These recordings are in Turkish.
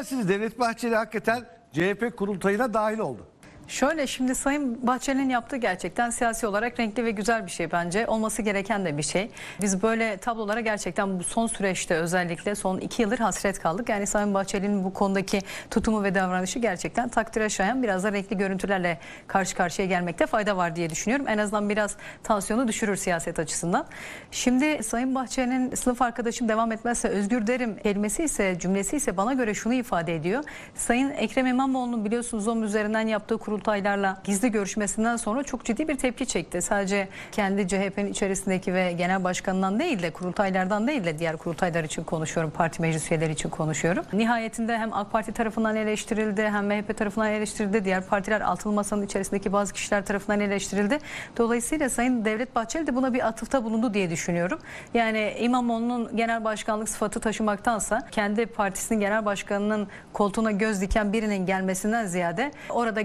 dersiniz? Devlet Bahçeli hakikaten CHP kurultayına dahil oldu. Şöyle şimdi Sayın Bahçeli'nin yaptığı gerçekten siyasi olarak renkli ve güzel bir şey bence. Olması gereken de bir şey. Biz böyle tablolara gerçekten bu son süreçte özellikle son iki yıldır hasret kaldık. Yani Sayın Bahçeli'nin bu konudaki tutumu ve davranışı gerçekten takdire şayan biraz da renkli görüntülerle karşı karşıya gelmekte fayda var diye düşünüyorum. En azından biraz tansiyonu düşürür siyaset açısından. Şimdi Sayın Bahçeli'nin sınıf arkadaşım devam etmezse özgür derim kelimesi ise cümlesi ise bana göre şunu ifade ediyor. Sayın Ekrem İmamoğlu'nun biliyorsunuz Zoom üzerinden yaptığı kurultaylarla gizli görüşmesinden sonra çok ciddi bir tepki çekti. Sadece kendi CHP'nin içerisindeki ve genel başkanından değil de kurultaylardan değil de diğer kurultaylar için konuşuyorum. Parti meclis üyeleri için konuşuyorum. Nihayetinde hem AK Parti tarafından eleştirildi hem MHP tarafından eleştirildi. Diğer partiler altılı masanın içerisindeki bazı kişiler tarafından eleştirildi. Dolayısıyla Sayın Devlet Bahçeli de buna bir atıfta bulundu diye düşünüyorum. Yani İmamoğlu'nun genel başkanlık sıfatı taşımaktansa kendi partisinin genel başkanının koltuğuna göz diken birinin gelmesinden ziyade orada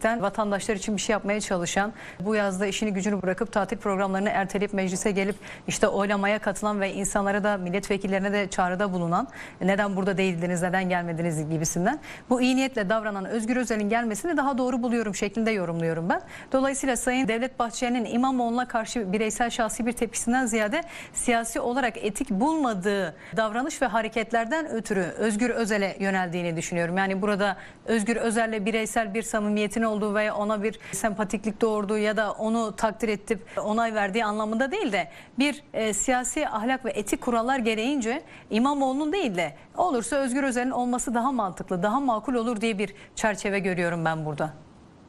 gerçekten vatandaşlar için bir şey yapmaya çalışan, bu yazda işini gücünü bırakıp tatil programlarını erteleyip meclise gelip işte oylamaya katılan ve insanlara da milletvekillerine de çağrıda bulunan neden burada değildiniz, neden gelmediniz gibisinden bu iyi niyetle davranan Özgür Özel'in gelmesini daha doğru buluyorum şeklinde yorumluyorum ben. Dolayısıyla Sayın Devlet Bahçeli'nin İmamoğlu'na karşı bireysel şahsi bir tepkisinden ziyade siyasi olarak etik bulmadığı davranış ve hareketlerden ötürü Özgür Özel'e yöneldiğini düşünüyorum. Yani burada Özgür Özel'le bireysel bir samimiyetin olduğu veya ona bir sempatiklik doğurduğu ya da onu takdir edip onay verdiği anlamında değil de bir e, siyasi ahlak ve etik kurallar gereğince İmamoğlu'nun değil de olursa Özgür Özel'in olması daha mantıklı, daha makul olur diye bir çerçeve görüyorum ben burada.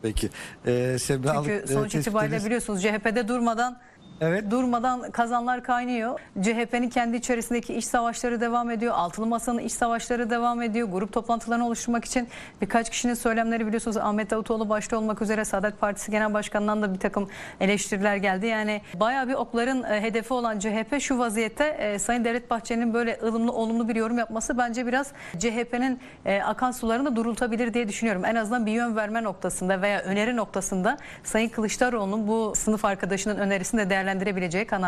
Peki. Ee, Çünkü e, sonuç itibariyle biliyorsunuz CHP'de durmadan Evet. durmadan kazanlar kaynıyor. CHP'nin kendi içerisindeki iç savaşları devam ediyor. Altılı Masa'nın iç savaşları devam ediyor. Grup toplantılarını oluşturmak için birkaç kişinin söylemleri biliyorsunuz Ahmet Davutoğlu başta olmak üzere Saadet Partisi Genel Başkanı'ndan da bir takım eleştiriler geldi. Yani bayağı bir okların e, hedefi olan CHP şu vaziyette e, Sayın Devlet Bahçeli'nin böyle ılımlı olumlu bir yorum yapması bence biraz CHP'nin e, akan sularını durultabilir diye düşünüyorum. En azından bir yön verme noktasında veya öneri noktasında Sayın Kılıçdaroğlu'nun bu sınıf arkadaşının önerisini de değerlendirebileceği kanaat.